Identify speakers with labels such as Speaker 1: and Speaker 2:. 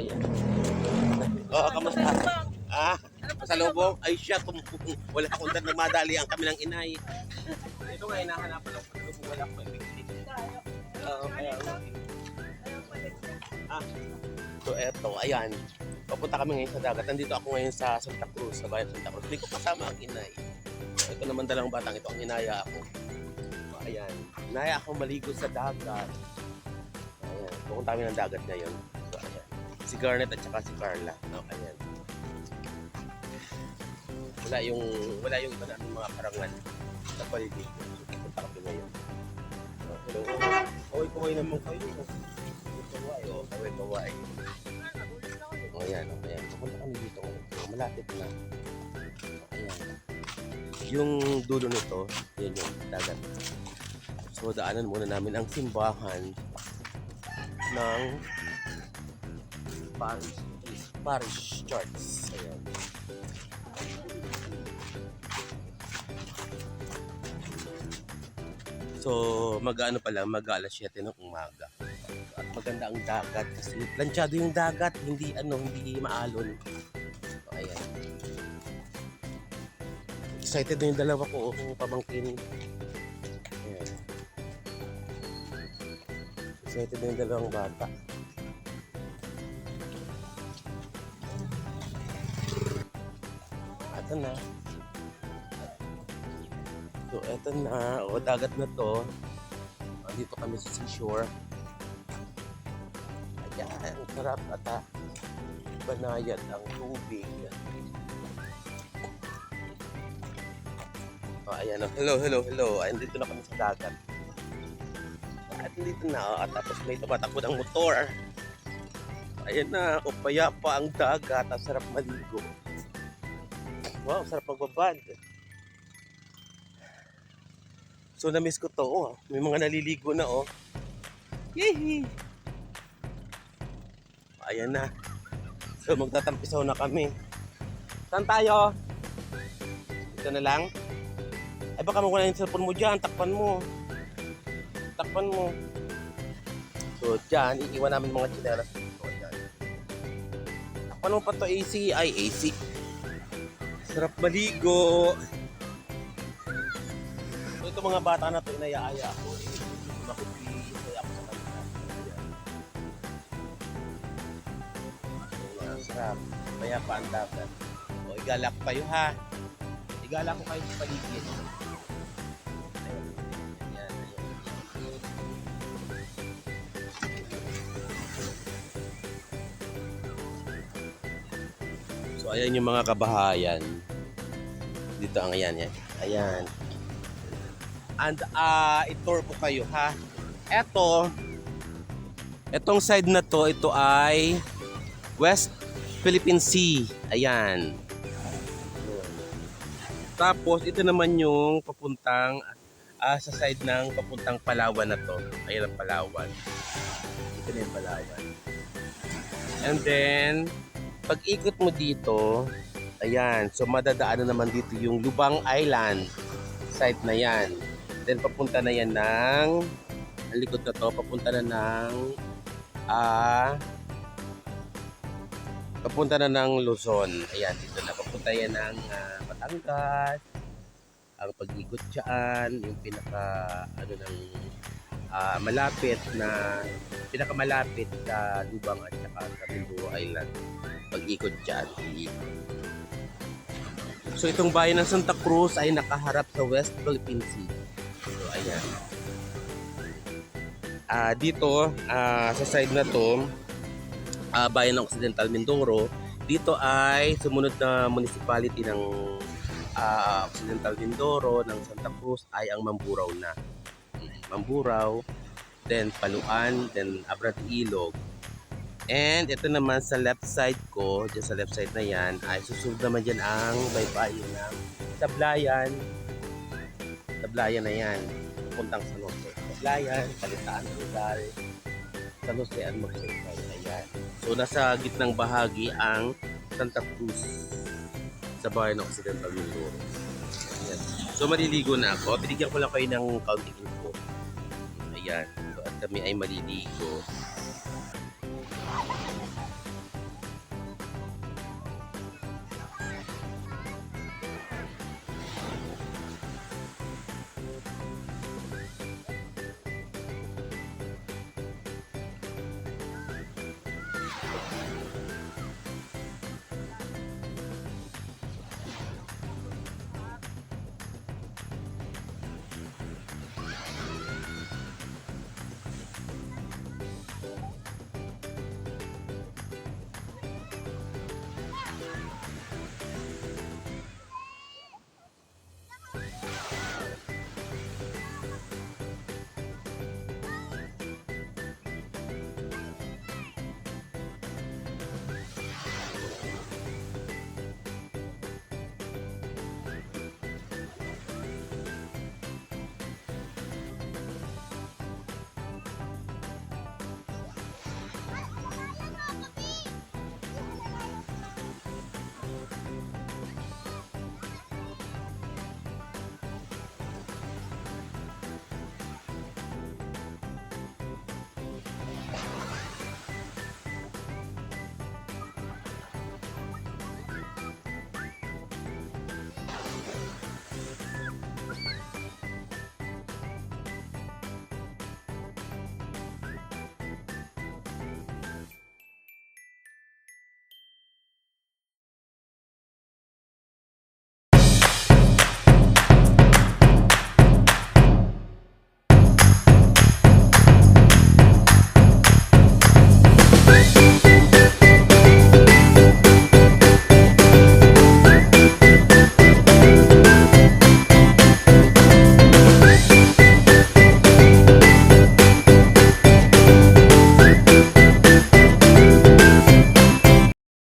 Speaker 1: ayan. Oo, kamusta? Ah, sa lubong, ay siya, tum wala akong na madali ang kami ng inay. Ito nga, hinahanapan ako sa lubong, wala akong ibigay. Oo, kaya. Ah, so eto, ayan. Papunta kami ngayon sa dagat. Nandito ako ngayon sa Santa Cruz, sa bayan Santa Cruz. Hindi ko kasama ang inay. Ito naman dalang batang ito, ang inaya ako. So, ayan. Inaya ako maligo sa dagat. Ayan. Pupunta kami ng dagat ngayon. Ayan. Si Garnet at saka si Carla. No, ayan. Wala yung, wala yung iba namin mga karangan sa paligid. So, pupunta kami ngayon. So, hello. Kaway-kaway naman kayo. Kaway, oh. Kaway-kaway. O yan, o yan. Pupunta kami dito. Malapit na. Ayan. Yung dulo nito, yan yung dagat. So, daanan muna namin ang simbahan ng Parish, Parish Church. Ayan. So, mag-ano pa lang, mag-alas 7 ng umaga. At maganda ang dagat kasi planchado yung dagat, hindi ano, hindi maalon. So, ayan. Excited na yung dalawa ko, oh, pamangkin. Ayan. Excited na yung dalawang bata. Ito na. So, eto na. O, dagat na to. Dito kami sa seashore. Ayan, sarap at ah, banayad ang tubig. Oh, ayan, oh. hello, hello, hello. Ayan, dito na kami sa dagat. At dito na, oh. at tapos may tumatakbo ng motor. Ayan na, o payapa ang dagat. Ang sarap maligo. Wow, sarap magbabad. So, na-miss ko to. Oh. May mga naliligo na, oh. Yehey! Ayan na. So, magtatampisaw na kami. Saan tayo? Dito na lang? Ay, baka mawala yung cellphone mo dyan. Takpan mo. Takpan mo. So, dyan, iiwan namin mga chinelas dito. Ayan. Takpan mo pa to AC. Ay, AC. Sarap maligo. So, ito mga bata na to, inayaaya ako. Kaya ako sa kanila. Ayan, sarap. Kaya pa ang dagat. O, igala ko kayo ha. Igala ko kayo sa paligid. Ayan yung mga kabahayan. Dito ang ayan, yan. Ayan. And, ah, itour ko kayo, ha? Eto, etong side na to, ito ay West Philippine Sea. Ayan. Tapos, ito naman yung papuntang ah, sa side ng papuntang Palawan na to. Ayan ang Palawan. Ito na yung Palawan. And then, pag ikot mo dito, ayan, so madadaanan naman dito yung Lubang Island side na yan. Then papunta na yan ng, ang na to, papunta na ng, ah, papunta na ng Luzon. Ayan, dito na, papunta yan ng ah, Batangas, ang pag-ikot dyan, yung pinaka, ano ng, ah, malapit na, pinakamalapit sa Lubang at saka sa Mindoro Island pag-ikot dyan. So itong bayan ng Santa Cruz ay nakaharap sa West Philippine Sea. So ayan. Ah dito ah, sa side na to, ah, bayan ng Occidental Mindoro, dito ay sumunod na municipality ng ah, Occidental Mindoro ng Santa Cruz ay ang Mamburao na. Mamburao, then Paluan, then Abrad Ilog, And ito naman sa left side ko, dyan sa left side na yan, ay susunod naman dyan ang baybayin ng Tablayan. Tablayan na yan, puntang San Jose. Tablayan, Kalitaan, Rizal, San Jose at Magsaysay. Ayan. So nasa gitnang bahagi ang Santa Cruz sa bayan ng Occidental Mindoro. Ayan. So maliligo na ako. Binigyan ko lang kayo ng counting info. Ayan. So, at kami ay maliligo.